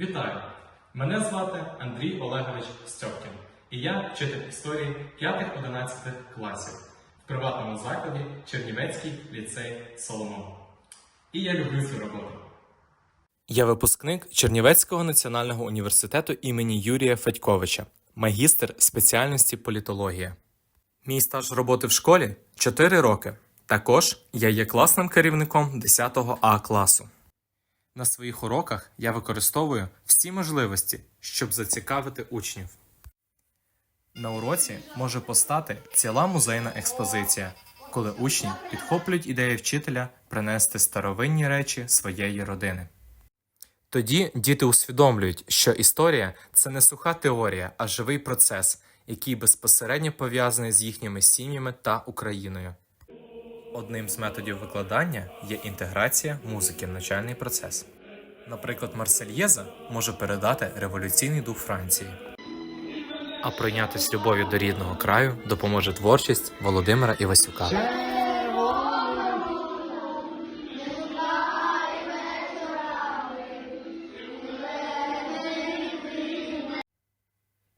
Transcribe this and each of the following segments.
Вітаю! Мене звати Андрій Олегович Стьопкін, і я вчитель історії 5-11 класів в приватному закладі Чернівецький ліцей Соломон. І я люблю цю роботу. Я випускник Чернівецького національного університету імені Юрія Федьковича, магістр спеціальності політологія. Мій стаж роботи в школі 4 роки. Також я є класним керівником 10 А класу. На своїх уроках я використовую всі можливості, щоб зацікавити учнів. На уроці може постати ціла музейна експозиція, коли учні підхоплюють ідеї вчителя принести старовинні речі своєї родини. Тоді діти усвідомлюють, що історія це не суха теорія, а живий процес, який безпосередньо пов'язаний з їхніми сім'ями та Україною. Одним з методів викладання є інтеграція музики в навчальний процес. Наприклад, Марсельєза може передати революційний дух Франції. А пройнятися любов'ю до рідного краю допоможе творчість Володимира Івасюка.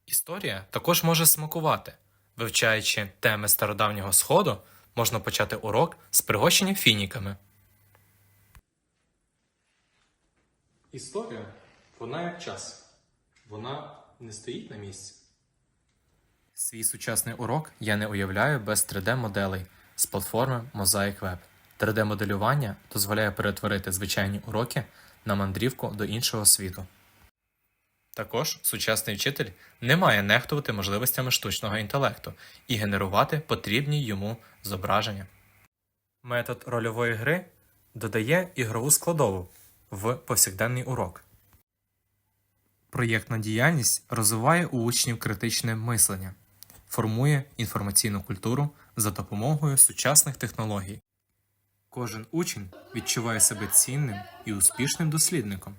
Історія також може смакувати. Вивчаючи теми стародавнього сходу, можна почати урок з пригощення фініками. Історія вона як час. Вона не стоїть на місці. Свій сучасний урок я не уявляю без 3D-моделей з платформи Mosaic Web. 3D-моделювання дозволяє перетворити звичайні уроки на мандрівку до іншого світу. Також сучасний вчитель не має нехтувати можливостями штучного інтелекту і генерувати потрібні йому зображення. Метод рольової гри додає ігрову складову в повсякденний урок. Проєктна діяльність розвиває у учнів критичне мислення, формує інформаційну культуру за допомогою сучасних технологій. Кожен учень відчуває себе цінним і успішним дослідником.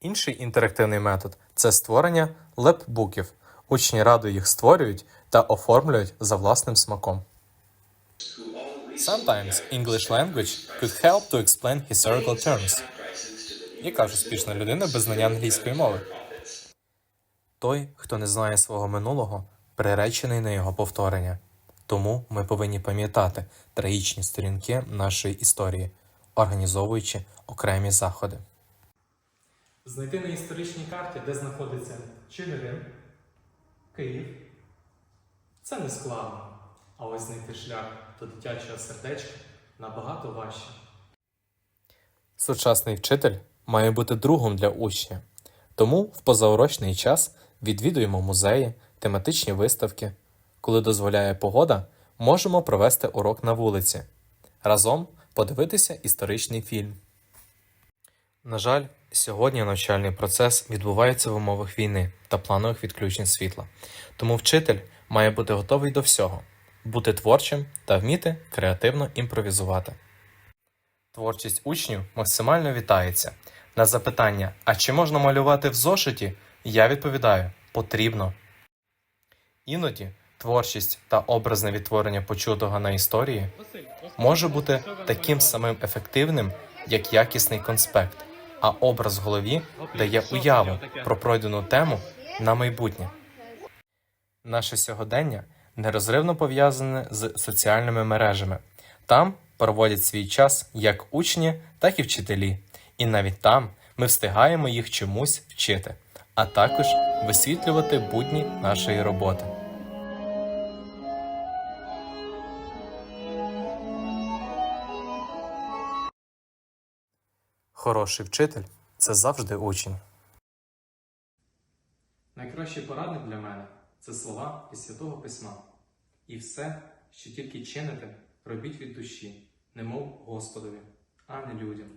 Інший інтерактивний метод це створення лепбуків. Учні радо їх створюють та оформлюють за власним смаком. Sometimes English language could help to explain historical terms. Яка ж успішна людина без знання англійської мови? Той, хто не знає свого минулого, приречений на його повторення. Тому ми повинні пам'ятати трагічні сторінки нашої історії, організовуючи окремі заходи. Знайти на історичній карті, де знаходиться Чигирин, Київ. Це не складно. А ось знайти шлях до дитячого сердечка набагато важче. Сучасний вчитель має бути другом для учня, тому в позаурочний час відвідуємо музеї, тематичні виставки. Коли дозволяє погода, можемо провести урок на вулиці, разом подивитися історичний фільм. На жаль, сьогодні навчальний процес відбувається в умовах війни та планових відключень світла, тому вчитель має бути готовий до всього, бути творчим та вміти креативно імпровізувати. Творчість учнів максимально вітається. На запитання, а чи можна малювати в зошиті, я відповідаю потрібно. Іноді творчість та образне відтворення почутого на історії може бути таким самим ефективним, як якісний конспект, а образ в голові дає уяву про пройдену тему на майбутнє. Наше сьогодення нерозривно пов'язане з соціальними мережами. Там проводять свій час як учні, так і вчителі. І навіть там ми встигаємо їх чомусь вчити, а також висвітлювати будні нашої роботи. Хороший вчитель це завжди учень. Найкращий порадник для мене це слова із Святого Письма. І все, що тільки чините, робіть від душі, немов Господові, а не людям.